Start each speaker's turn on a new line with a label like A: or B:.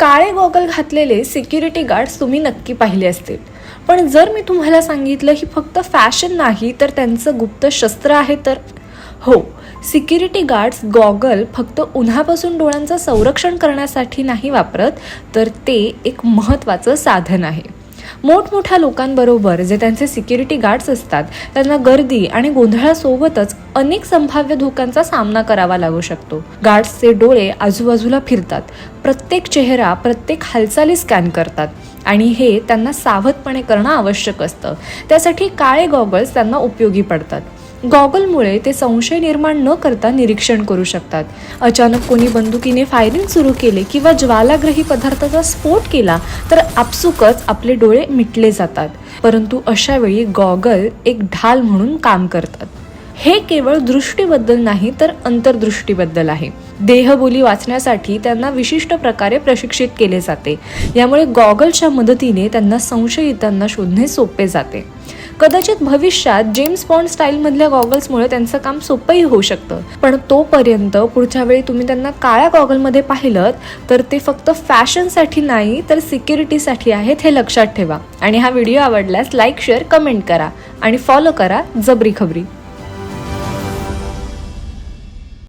A: काळे goggle घातलेले security guards तुम्ही नक्की पाहिले असतील. पण जर मी तुम्हाला सांगितलं ही फक्त फॅशन नाही तर त्यांचं गुप्त शस्त्र आहे तर? हो सिक्युरिटी गार्ड्स गॉगल फक्त उन्हापासून डोळ्यांचं संरक्षण करण्यासाठी नाही वापरत तर ते एक महत्त्वाचं साधन आहे. मोठमोठ्या लोकांबरोबर जे त्यांचे सिक्युरिटी गार्ड्स असतात त्यांना गर्दी आणि गोंधळासोबतच अनेक संभाव्य धोक्यांचा सामना करावा लागू शकतो. गार्ड्सचे डोळे आजूबाजूला फिरतात. प्रत्येक चेहरा प्रत्येक हालचाली स्कॅन करतात आणि हे त्यांना सावधपणे करणं आवश्यक असतं. त्यासाठी काळे गॉगल्स त्यांना उपयोगी पडतात. गॉगलमुळे ते संशय निर्माण न करता निरीक्षण करू शकतात. अचानक कोणी बंदुकीने फायरिंग सुरू केले किंवा ज्वालाग्रही पदार्थाचा स्फोट केला तर आपसुकच आपले डोळे मिटले जातात. परंतु अशावेळी गॉगल एक ढाल म्हणून काम करतात. हे केवळ दृष्टीबद्दल नाही तर अंतर्दृष्टीबद्दल आहे. देहबोली वाचण्यासाठी त्यांना विशिष्ट प्रकारे प्रशिक्षित केले जाते. यामुळे गॉगलच्या मदतीने त्यांना संशयितांना शोधणे सोपे जाते. कदाचित भविष्यात जेम्स बॉन्ड स्टाईलमधल्या गॉगल्समुळे त्यांचं काम सोपंही होऊ शकतं. पण तोपर्यंत पुढच्या वेळी तुम्ही त्यांना काळ्या गॉगलमध्ये पाहिलं तर ते फक्त फॅशनसाठी नाही तर सिक्युरिटीसाठी आहेत हे लक्षात ठेवा. आणि हा व्हिडिओ आवडल्यास लाईक शेअर कमेंट करा. आणि फॉलो करा जबरी खबरी.